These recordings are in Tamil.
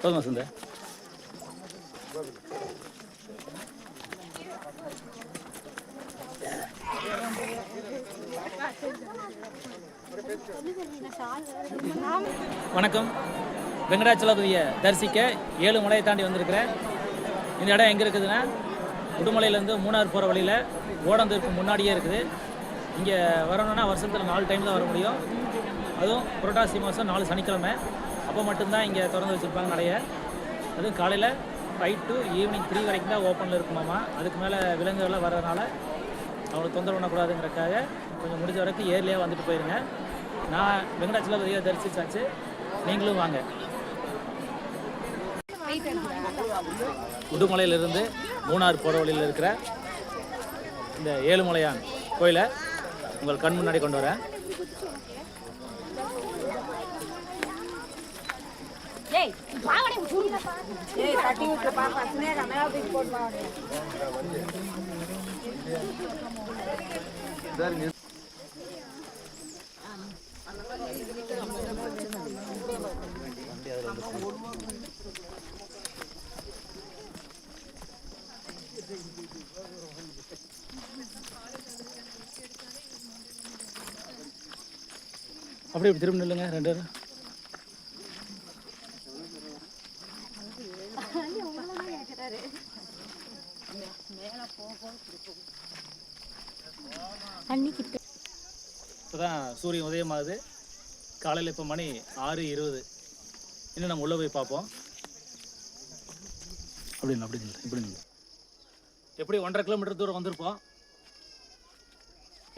போதுமா சுந்த வணக்கம். வெங்கடாச்சலபதியை தரிசிக்க ஏழு மலையை தாண்டி வந்திருக்கிறேன் இந்த இடம் எங்கே இருக்குதுன்னா உடுமலையிலேருந்து மூணார் போகிற வழியில் ஓடந்தூருக்கு முன்னாடியே இருக்குது. இங்கே வரணும்னா வருஷத்தில் நாலு டைம் தான் வர முடியும். அதுவும் புரட்டாசி மாதம் நாலு சனிக்கிழமை. அப்போ மட்டும்தான் இங்கே திறந்து வச்சுருப்பாங்க கடையை அதுவும் காலையில் ஃபைவ் டு ஈவினிங் த்ரீ வரைக்கும் தான் ஓப்பனில் இருக்குமாமா அதுக்கு மேலே விலங்குகள்லாம் வர்றதுனால அவங்களுக்கு தொந்தரவு பண்ணக்கூடாதுங்கிறக்காக கொஞ்சம் முடிஞ்ச வரைக்கும் ஏர்லியாக வந்துட்டு போயிருங்க. நான் வெங்கடாச்சலபதியை தரிசிச்சாச்சு. நீங்களும் வாங்க. உடுமலையிலிருந்து மூணார் போகிற வழியில் இருக்கிற இந்த ஏழுமலையான் கோயிலை உங்கள் கண் முன்னாடி கொண்டு வரேன். அப்படியே இப்படி திரும்ப நில்லுங்க ரெண்டு பேரும். இப்போதான் சூரியன் உதயமாகுது. காலையில் இப்போ மணி ஆறு இருபது. இன்னும் நம்ம உள்ளே போய் பார்ப்போம். அப்படின்னு அப்படி இல்லை இப்படி இல்லை எப்படி ஒன்றரை கிலோமீட்டர் தூரம் வந்திருப்போம்.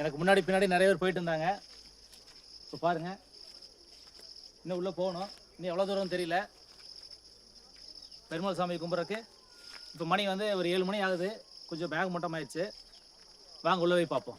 எனக்கு முன்னாடி பின்னாடி நிறைய பேர் போயிட்டு இருந்தாங்க. இப்போ பாருங்கள் இன்னும் உள்ளே போகணும். இன்னும் எவ்வளோ தூரம் தெரியல. பெருமாள் சாமி கும்பிட்றக்கு இப்போ மணி வந்து ஒரு ஏழு மணி ஆகுது. கொஞ்சம் பேக் மட்டும் ஆயிடுச்சு. வாங்க உள்ளே போய் பார்ப்போம்.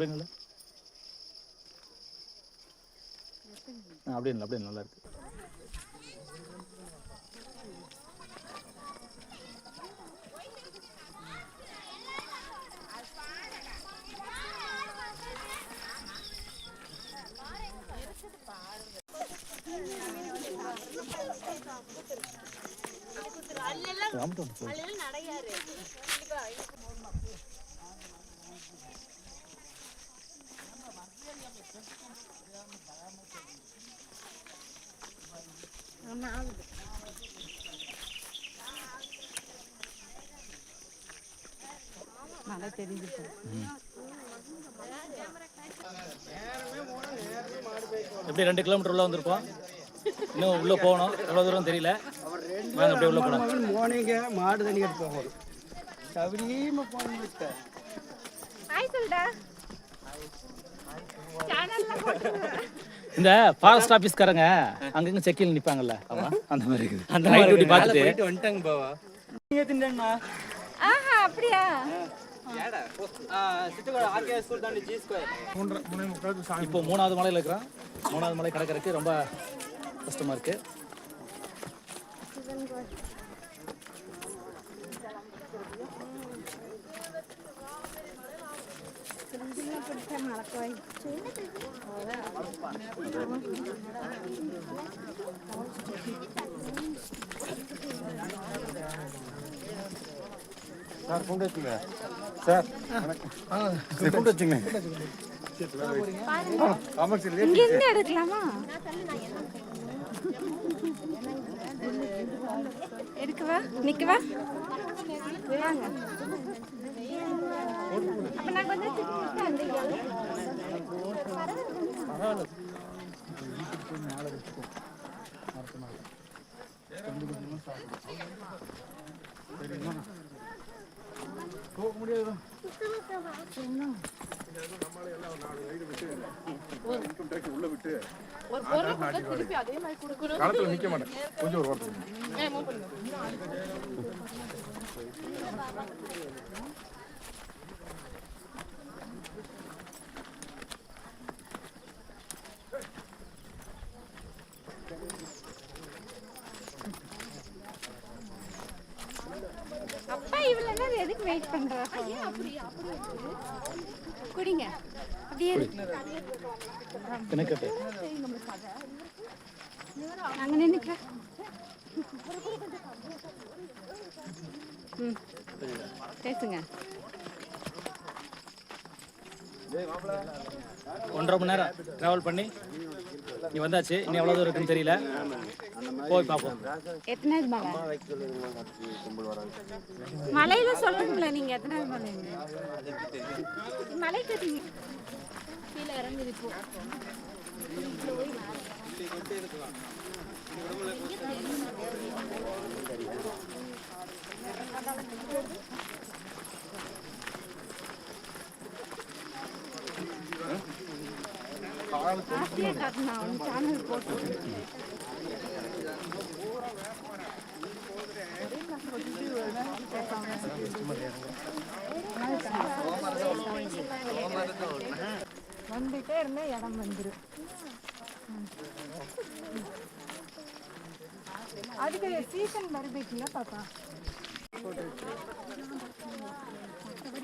அப்படின்னு இல்லை ஆ அப்படி இல்லை அப்படி நல்லா இருக்கு ஆமாம் நல்லா தெரிஞ்சுச்சு எப்படி ரெண்டு கிலோமீட்டர் உள்ள வந்திருப்போம்? இன்னும் உள்ள போகணும். எவ்வளோ தூரம் தெரியல. வாங்க அப்படியே உள்ள போகலாம் போனீங்க மாடு தண்ணி எடுத்து போகணும் சபரியுமா போனீங்க இந்த ஃபாரஸ்ட் ஆஃபீஸ்காரங்க அங்கங்க செக்கில் நிப்பாங்கல்ல. அந்த மாதிரி இருக்குது. அந்த நைட் டியூட்டி பார்த்துட்டு. வந்துட்டாங்க பாவா. நீங்க திண்டா ஆஹா அப்படியா? ஜி ஸ்கொயர் இப்போ மூணாவது மலையில் இருக்கிறோம். மூணாவது மலை கிடக்கிறதுக்கு ரொம்ப கஷ்டமா இருக்கு. சார் கொண்டு வச்சுங்க சார் சரி, கொண்டு வச்சுங்க ஆமாம் சார் இங்க இருந்து எடுக்கலாமா? எடுக்கவா? நிக்கவா? வாங்க. அப்ப நான் கொஞ்சம் களத்துல நிக்க மாட்டேன். கொஞ்சம் ஒரு அப்பா இவ்வளவு நேரம் எதுக்கு வெயிட் பண்றா குடிங்க. அப்படியே எனக்கு அங்க நின்னுக்கிறேன் ம். பேசுங்க. ஒன்றரை மணி நேரம் ட்ராவல் பண்ணி நீ வந்தாச்சு இன்னும் எவ்வளோ தூரம் இருக்குன்னு தெரியல. போய் பார்ப்போம். எத்தனாவது மலை? மலையில சொல்றீங்களா நீங்க எத்தனாவது மலை மலை? கட்டிங்க கீழே இறங்குது இப்போ. வந்துட்டே இருந்தா இடம் வந்துடும் அதுக்கு சீசன் வருது பாப்பா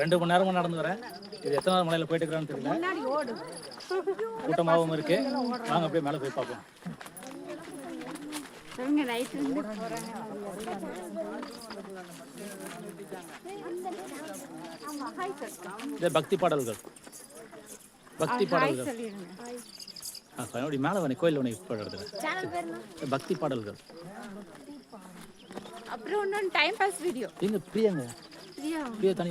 ரெண்டு மணி நேரமா நடந்து வரேன். இது எத்தனை மலையில் போயிட்டு இருக்கிறான்னு தெரியல. முன்னாடி ஓடு. கூட்டமாகவும் இருக்கு. வாங்க அப்படியே மேலே போய் பார்ப்போம். பக்தி பாடல்கள். பக்தி பாடல்கள். அப்படி மேலே வந்து கோயில் ஒன்று இப்போ இடத்துல பக்தி பாடல்கள். அப்புறம் இன்னொன்று டைம் பாஸ் வீடியோ எங்க பிரியாங்க? பிரியா. பிரியா தனி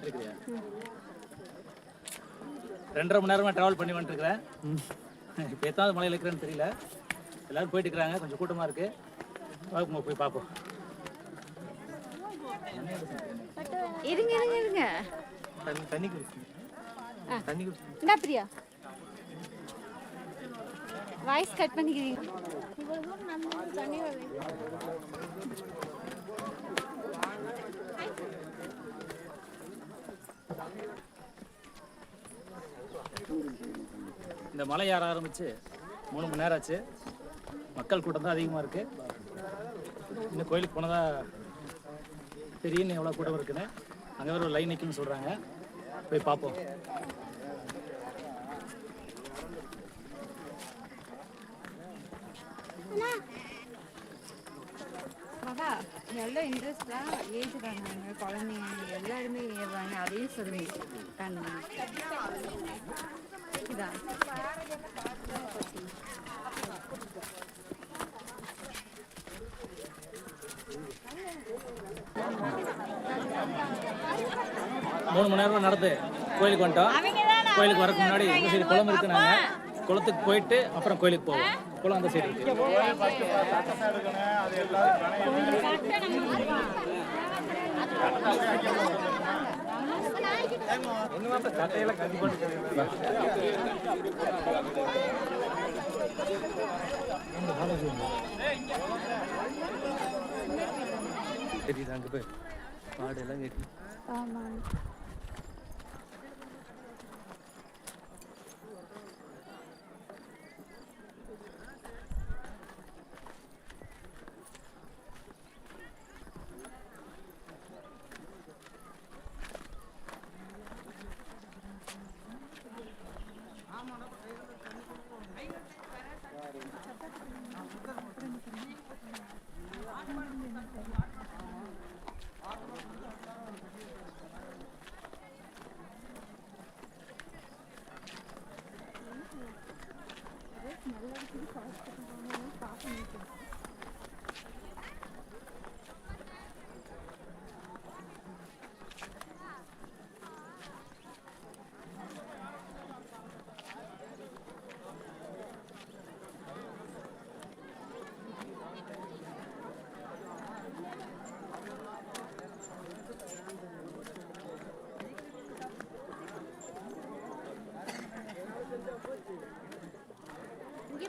இருக்கிறியா ரெண்டரை மணி நேரமா ட்ராவல் பண்ணி வந்துட்டுருக்கிறேன். இப்போ எத்தாவது மலையில் இருக்கிறேன்னு தெரியல. எல்லாரும் போயிட்டு இருக்கிறாங்க கொஞ்சம் கூட்டமாக இருக்கு. வாங்க போய் பார்ப்போம் இருங்க இருங்க இருங்க. தண்ணி ஆ. தண்ணி என்ன பிரியா. வாய்ஸ் கட் பண்ணிக்கிறீங்க. இந்த மலை ஏற ஆரம்பிச்சு மூணு மணி நேரம் ஆச்சு. மக்கள் கூட்டம் தான் அதிகமாக இருக்கு. இன்னும் கோயிலுக்கு போனதா தெரியும் எவ்வளோ கூட்டம் இருக்குன்னு. அங்கே ஒரு லைன் நிற்கும்னு சொல்கிறாங்க போய் பார்ப்போம். எவ்வளோ இன்ட்ரெஸ்டாக ஏஜ் பண்ணாங்க குழந்தைங்க எல்லாருமே ஏறுவாங்க அதையும் கண்ணு இதான். மூணு மணி நேரம் நடந்து கோயிலுக்கு வந்துட்டோம். கோயிலுக்கு வரக்கு முன்னாடி சைடு குளம் இருக்கு நாங்க. குளத்துக்கு போயிட்டு அப்புறம் கோயிலுக்கு போவோம். குளம் அந்த சைடு. இருக்கு தெரியுது அங்கே போய்? மாடு எல்லாம் கேட்டு. ஆமாம்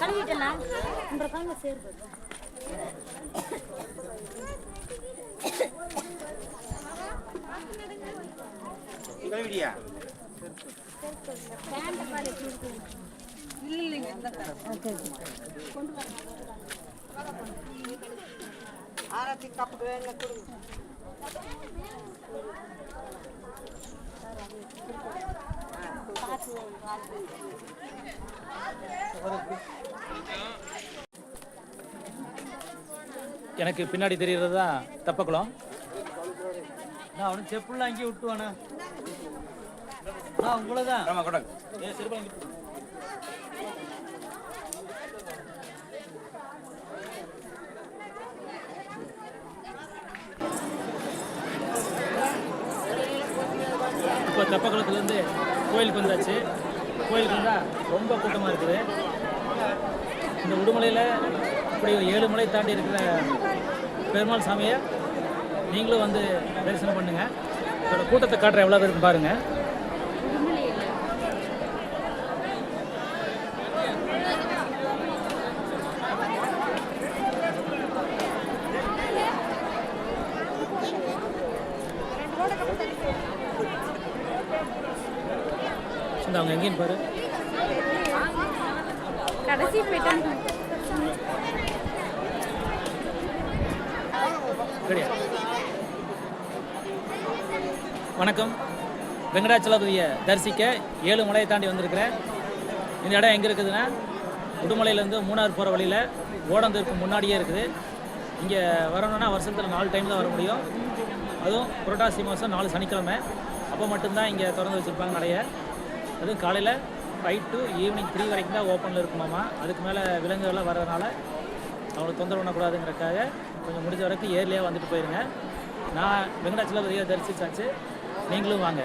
கழுவிட்டலாம் உங்களை கால சேர்வு எனக்கு பின்னாடி தெரியறது தான் தப்பக்குளம். நான் அவனுக்கு செப்புலாம் அங்கேயே விட்டுவானா ஆ உங்களை தான் ஆமாம் கொண்டாங்க இப்போ தெப்பக்குளத்துலேருந்து கோயிலுக்கு வந்தாச்சு. கோயிலுக்கு வந்தால் ரொம்ப கூட்டமாக இருக்குது. இந்த உடுமலையில் இப்படி ஏழு மலை தாண்டி இருக்கிற பெருமாள் சாமியை நீங்களும் வந்து தரிசனம் பண்ணுங்கள் இதோட கூட்டத்தை காட்டுற எவ்வளோ பேருக்கு பாருங்கள் இந்த அவங்க எங்கேன்னு பாரு. கடைசி போயிட்டாங்க வணக்கம். வெங்கடாச்சலபதியை தரிசிக்க ஏழு மலையை தாண்டி வந்திருக்கிறேன். இந்த இடம் எங்கே இருக்குதுன்னா உடுமலையிலேருந்து மூணார் போகிற வழியில் ஓடந்தூருக்கு முன்னாடியே இருக்குது. இங்கே வரணும்னா வருஷத்தில் நாலு டைம் தான் வர முடியும். அதுவும் புரட்டாசி மாதம் நாலு சனிக்கிழமை. அப்போ மட்டும்தான் இங்கே திறந்து வச்சுருப்பாங்க நிறைய. அதுவும் காலையில் ஃபைவ் டு ஈவினிங் த்ரீ வரைக்கும் தான் ஓப்பனில் இருக்குமாமா அதுக்கு மேலே விலங்குகள்லாம் வர்றதுனால அவங்களுக்கு தொந்தரவு பண்ணக்கூடாதுங்கிறக்காக கொஞ்சம் முடிஞ்ச வரைக்கும் ஏர்லியாக வந்துட்டு போயிருங்க. நான் வெங்கடாச்சலபதியை தரிசிச்சாச்சு. நீங்களும் வாங்க.